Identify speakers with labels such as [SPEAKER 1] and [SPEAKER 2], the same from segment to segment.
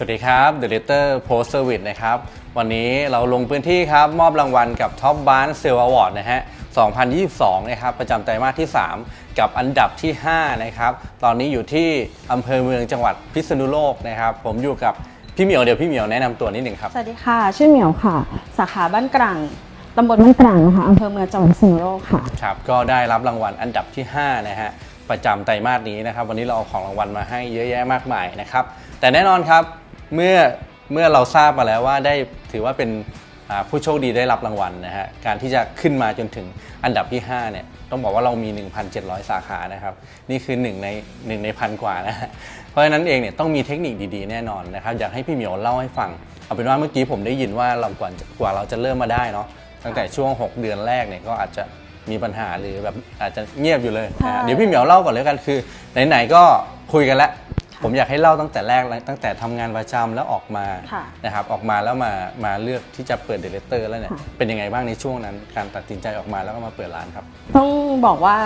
[SPEAKER 1] วัสดีครับ The Letter Post Service นะครับ วันนี้เราลงพื้นที่ครับ มอบรางวัลกับ Top b a n Sale Award นะฮะ 2022 นะครับ ประจำไตรมาสที่ 3 กับอันดับที่ 5 นะครับ ตอนนี้อยู่ที่อำเภอเมืองจังหวัดพิษณุโลกนะครับ ผมอยู่กับพี่เหมียว เดี๋ยวพี่เหมียวแนะนำตัวนิดหนึ่งครับ
[SPEAKER 2] สวัสดีค่ะ ชื่อเหมียวค่ะ สาขาบ้านกลางตำบลบ้านกลางนะคะอำเภอเมืองจังหวัดพิษณุโลกค่ะ
[SPEAKER 1] ครับ ก็ได้รับรางวัลอันดับที่ 5 นะฮะประจำไตรมาสนี้นะครับ วันนี้เราเอาของรางวัลมาให้เยอะแยะมากมายนะครับ แต่แน่นอนครับ เมื่อเมื่อเราทราบมาแล้วว่าได้ถือว่าเป็นอ่าผู้โชคดีได้รับรางวัลนะฮะการที่จะขึ้นมาจนถึงอันดับที่5เนี่ยต้องบอกว่าเรามี 1,700 สาขานะครับนี่คือ1ใน1ในพันกว่านะฮะเพราะฉะนั้นเองเนี่ยต้องมีเทคนิคดีๆแน่นอนนะครับอยากให้พี่เหมียวเล่าให้ฟังเอาเป็นว่าเมื่อกี้ผมได้ยินว่าเรากว่ากว่าเราจะเริ่มมาได้เนาะตั้งแต่ช่วง 6 เดือนแรกเนี่ยก็อาจจะมีปัญหาหรือแบบอาจจะเงียบอยู่เลยนะฮะ
[SPEAKER 2] ใช่
[SPEAKER 1] เดี๋ยวพี่เหมียวเล่าก่อนเลยกันคือไหนๆก็คุยกันแล้ว ผมอยากให้เล่าตั้งแต่แรกเลยตั้งแต่ทำงานประจำแล้วออกมา
[SPEAKER 2] ค่ะ
[SPEAKER 1] นะครับออกมาแล้วมามาเลือกที่จะเปิดเดลเตอร์แล้วเนี่ย
[SPEAKER 2] ค่ะ
[SPEAKER 1] เป็นยังไงบ้างในช่วงนั้นการตัดสินใจออกมาแล้วก็มาเปิดร้านครับ
[SPEAKER 2] ต้องบอกว่า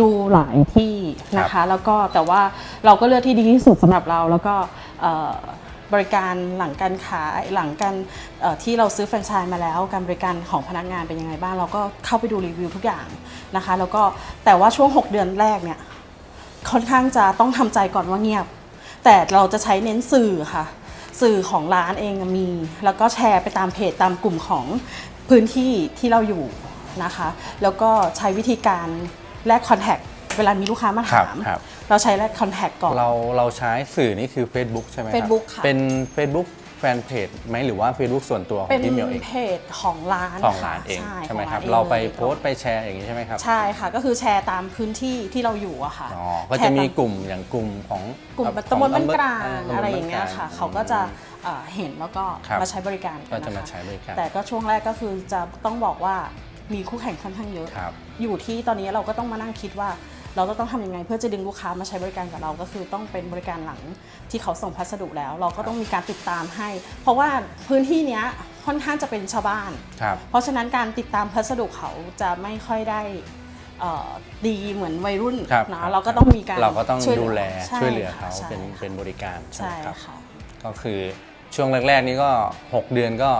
[SPEAKER 2] ดูหลายที่นะคะแล้วก็แต่ว่าเราก็เลือกที่ดีที่สุดสำหรับเรา แล้วก็เอ่อบริการหลังการขายหลังการเอ่อที่เราซื้อแฟรนไชส์มาแล้ว การบริการของพนักงานเป็นยังไงบ้าง เราก็เข้าไปดูรีวิวทุกอย่างนะคะ แล้วก็แต่ว่าช่วง 6 เดือนแรกเนี่ย ค่อนข้างจะต้องทำใจก่อนว่าเงียบ แต่เราจะใช้เน้นสื่อค่ะ สื่อของร้านเองมี แล้วก็แชร์ไปตามเพจตามกลุ่มของพื้นที่ที่เราอยู่นะคะ แล้วก็ใช้วิธีการแลกคอนแทคเวลามีลูกค้ามาถาม
[SPEAKER 1] ครับครับ
[SPEAKER 2] เราใช้แลกคอนแทคก่อน
[SPEAKER 1] เราเราใช้สื่อนี่คือ Facebook ใช่ไหมครับ
[SPEAKER 2] Facebook ค่ะ
[SPEAKER 1] เป็น Facebook แฟนเพจไหมหรือว่า Facebook ส่วนตัวขอ
[SPEAKER 2] เป็
[SPEAKER 1] ง
[SPEAKER 2] น
[SPEAKER 1] พี่เหมียวเอง
[SPEAKER 2] เพจของร้าน
[SPEAKER 1] ของ
[SPEAKER 2] ค่ะ
[SPEAKER 1] ร้านเองใช่ไหม
[SPEAKER 2] ของ
[SPEAKER 1] ครับ
[SPEAKER 2] นอง
[SPEAKER 1] เราไป
[SPEAKER 2] ลย
[SPEAKER 1] โพสต์ไปแชร์อย่างนี้ใช่ไหมครับ
[SPEAKER 2] ใช่ค่ะ ก็คือแชร์ตามพื้นที่ที่เราอยู่อะค่ะ
[SPEAKER 1] อ๋อก็จะมี
[SPEAKER 2] แชร์ตาก
[SPEAKER 1] ลุ่มอย่างกลุ่มของ
[SPEAKER 2] กลุ่ม
[SPEAKER 1] ของ
[SPEAKER 2] ตำบลบ้านกลาง
[SPEAKER 1] ตำบล
[SPEAKER 2] อะไรอย่างเงี้ย
[SPEAKER 1] บ้นกล
[SPEAKER 2] ค่ะ เขาก็จะเอ่อเห็นแล้วก็
[SPEAKER 1] ครับ
[SPEAKER 2] มาใช้บริการ
[SPEAKER 1] ก็
[SPEAKER 2] กัน
[SPEAKER 1] จะ
[SPEAKER 2] นค
[SPEAKER 1] มาใช้บริการ
[SPEAKER 2] แต่ก็ช่วงแรกก็คือจะต้องบอกว่ามีคู่แข่งค่อนข้างเยอะ
[SPEAKER 1] ครับ
[SPEAKER 2] อยู่ที่ตอนนี้เราก็ต้องมานั่งคิดว่า เราก็ต้องทำยังไง เพื่อจะดึงลูกค้ามาใช้บริการกับเราก็คือต้องเป็นบริการหลังที่เขาส่งพัสดุแล้ว เราก็ต้องมีการติดตามให้ เพราะว่าพื้นที่เนี้ยค่อนข้างจะเป็นชาวบ้าน
[SPEAKER 1] ครับ
[SPEAKER 2] เพราะฉะนั้นการติดตามพัสดุเขาจะไม่ค่อยได้เอ่อดีเหมือนวัยรุ่น
[SPEAKER 1] ครับ
[SPEAKER 2] นะเราก็ต้องมีการ
[SPEAKER 1] เราก็ต้อง
[SPEAKER 2] ช่วย
[SPEAKER 1] ดูแล
[SPEAKER 2] ใช่
[SPEAKER 1] ช่วยเหลือเขา
[SPEAKER 2] ค่ะ
[SPEAKER 1] เป็น
[SPEAKER 2] ใช่ค่ะ
[SPEAKER 1] เป็นบริการใช่ไห
[SPEAKER 2] ใช่
[SPEAKER 1] มครับ
[SPEAKER 2] ค่ะ
[SPEAKER 1] ก็คือช่วงแรกๆ นี้ก็ 6 เดือนก็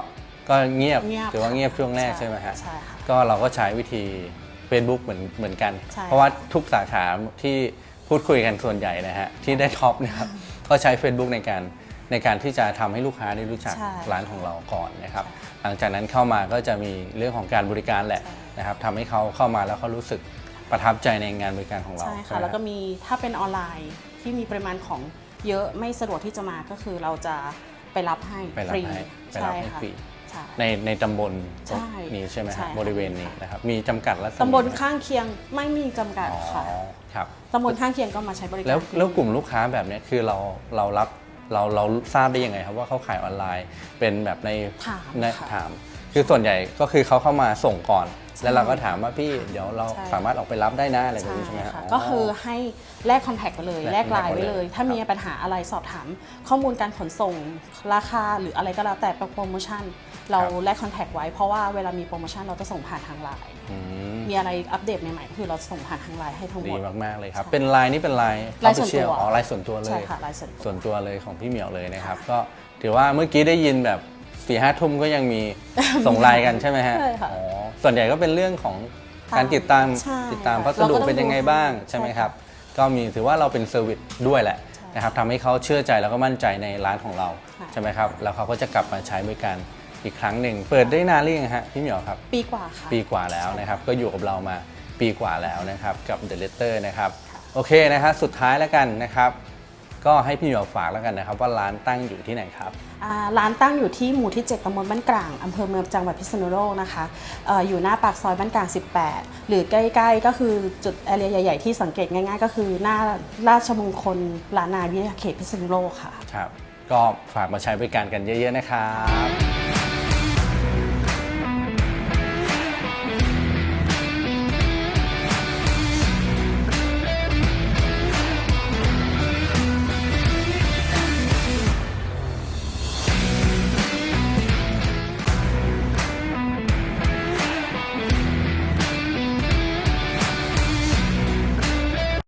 [SPEAKER 1] ก็เงียบ
[SPEAKER 2] เงียบ
[SPEAKER 1] ถือว่า
[SPEAKER 2] ค่ะ
[SPEAKER 1] เงียบช่วงแรก
[SPEAKER 2] ใช่
[SPEAKER 1] ใช่ไหมฮะ
[SPEAKER 2] ใช่ค่ะ
[SPEAKER 1] ก็เราก็ใช้วิธี Facebook เหมือนเหมือนกัน
[SPEAKER 2] ใช่
[SPEAKER 1] เพราะว่าทุกสาขาที่พูดคุยกันส่วนใหญ่นะฮะที่ได้ท็อปเนะครับ ก็ใช้ Facebook ในการในการที่จะทำให้ลูกค้าได้รู้จัก
[SPEAKER 2] ใช่
[SPEAKER 1] ร้านของเราก่อนนะครับ หลังจากนั้นเข้ามาก็จะมีเรื่องของการบริการแหละ
[SPEAKER 2] ใช่
[SPEAKER 1] นะครับทำให้เขาเข้ามาแล้วเขารู้สึกประทับใจในงานบริการของเรา
[SPEAKER 2] ใช่
[SPEAKER 1] ไห
[SPEAKER 2] ค่ะ
[SPEAKER 1] ม
[SPEAKER 2] แล้วก็
[SPEAKER 1] ฮะ
[SPEAKER 2] มีถ้าเป็นออนไลน์ที่มีปริมาณของเยอะไม่สะดวกที่จะมาก็คือเราจะไปรับให้
[SPEAKER 1] ไปรับ
[SPEAKER 2] ฟรี
[SPEAKER 1] ให้ไปรับ
[SPEAKER 2] ใช่
[SPEAKER 1] ให้
[SPEAKER 2] ค่ะ
[SPEAKER 1] ฟรี
[SPEAKER 2] ใช่
[SPEAKER 1] ในในตำบล
[SPEAKER 2] ใช่
[SPEAKER 1] นี้ใช่ไหม
[SPEAKER 2] ใช่
[SPEAKER 1] ฮะ
[SPEAKER 2] ค่ะ
[SPEAKER 1] บริเวณนี้นะครับมีจำกัดรัศมี
[SPEAKER 2] ตำบล
[SPEAKER 1] ไหม
[SPEAKER 2] ข้างเคียงไม่มีจำกัด
[SPEAKER 1] อ๋อ
[SPEAKER 2] ค่ะ
[SPEAKER 1] ครับ
[SPEAKER 2] ตำบลข้างเคียงก็มาใช้บริการ
[SPEAKER 1] แล้วแล้วกลุ่มลูกค้าแบบเนี้ยคือเราเรารับเราเราทราบได้ยังไงครับว่าเขาขายออนไลน์เป็นแบบใน
[SPEAKER 2] ถาม
[SPEAKER 1] ใน
[SPEAKER 2] ค่ะ
[SPEAKER 1] ถาม คือส่วนใหญ่ก็คือเขาเข้ามาส่งก่อน
[SPEAKER 2] ใช่
[SPEAKER 1] แล้วเราก็ถามว่าพี่เดี๋ยวเรา
[SPEAKER 2] ใช่
[SPEAKER 1] สามารถออกไปรับได้นะอะไรแบบ
[SPEAKER 2] ใช่
[SPEAKER 1] นี้ใช่ไหมฮะ
[SPEAKER 2] ค่ะ
[SPEAKER 1] อ๋อ
[SPEAKER 2] ก็คือให้แลกคอนแทคไปเลย
[SPEAKER 1] แล
[SPEAKER 2] แล
[SPEAKER 1] ก
[SPEAKER 2] กไลน์
[SPEAKER 1] คอนแทค
[SPEAKER 2] ไว้เลย
[SPEAKER 1] ไว้เลย
[SPEAKER 2] ถ้ามี
[SPEAKER 1] ครับ
[SPEAKER 2] ปัญหาอะไรสอบถาม ข้อมูลการขนส่งราคาหรืออะไรก็แล้วแต่โปรโมชั่น เราแลกคอนแทคไว้เพราะว่าเวลามีโปรโมชั่นเราจะส่งผ่านทางไลน์
[SPEAKER 1] อืม
[SPEAKER 2] มีอะไรอัปเดตใหม่ๆก็คือเราจะส่งผ่านทางไลน์ให้ทั้งหม
[SPEAKER 1] ดี
[SPEAKER 2] ด
[SPEAKER 1] มากๆเลยครับ
[SPEAKER 2] ใช่
[SPEAKER 1] เป็นไลน์นี่เป็นไลน์
[SPEAKER 2] ไลน์ส่วนตัว
[SPEAKER 1] official อ๋อไลน์ส่วนตัวเล
[SPEAKER 2] ใช่
[SPEAKER 1] ย
[SPEAKER 2] ค่ะไลน์ส่วนตัว
[SPEAKER 1] ส่วนตัวเลยของพี่เหมียวเลยนะครับก็ถือว่าเมื่อกี้ได้ยินแบบ สี่ห้าทุ่มก็ยังมี ส่งไลน์กันใช่ไหมฮะ
[SPEAKER 2] ใช่ค่ะ
[SPEAKER 1] อ๋อส่วนใหญ่ก็เป็นเรื่องของการติดตาม
[SPEAKER 2] ใช่
[SPEAKER 1] ติดตาม
[SPEAKER 2] ค่ะ
[SPEAKER 1] พัสดุ
[SPEAKER 2] เราก็ต้อง
[SPEAKER 1] เป็นยังไงบ้าง
[SPEAKER 2] ดู
[SPEAKER 1] ใช่ไหม
[SPEAKER 2] ใช่
[SPEAKER 1] ครับ ก็มีถือว่าเราเป็นเซอร์วิสด้วยแหละนะครับทำให้เขาเชื่อใจแล้วก็มั่นใจในร้านของเรา
[SPEAKER 2] ค่ะ
[SPEAKER 1] ใช่ไหมครับ แล้วเขาก็จะกลับมาใช้บริการอีกครั้งหนึ่ง เปิดได้นานหรือยังฮะพี่เหมียวครับ
[SPEAKER 2] ปีกว่าค่ะ
[SPEAKER 1] ปีกว่าแล้วนะครับ ก็อยู่กับเรามาปีกว่าแล้วนะครับ กับ The Letter นะครับ โอเคนะครับ สุดท้ายแล้วกันนะครับ ก็ให้พี่เหมียวฝากแล้วกันนะครับว่าร้านตั้งอยู่ที่ไหนครับ
[SPEAKER 2] อ่าร้านตั้งอยู่ที่หมู่ที่ 7ตำบลบ้านกลางอำเภอเมืองจังหวัดพิษณุโลกนะคะเอออยู่หน้าปากซอยบ้านกลาง 18 หรือใกล้ๆ ก็คือจุดแอเรียใหญ่ๆ ที่สังเกตง่ายๆ ก็คือหน้าราชมงคลลานนาวิทยาเขตพิษณุโลกค่ะ
[SPEAKER 1] ครับ ก็ฝากมาใช้บริการกันเยอะๆนะครับ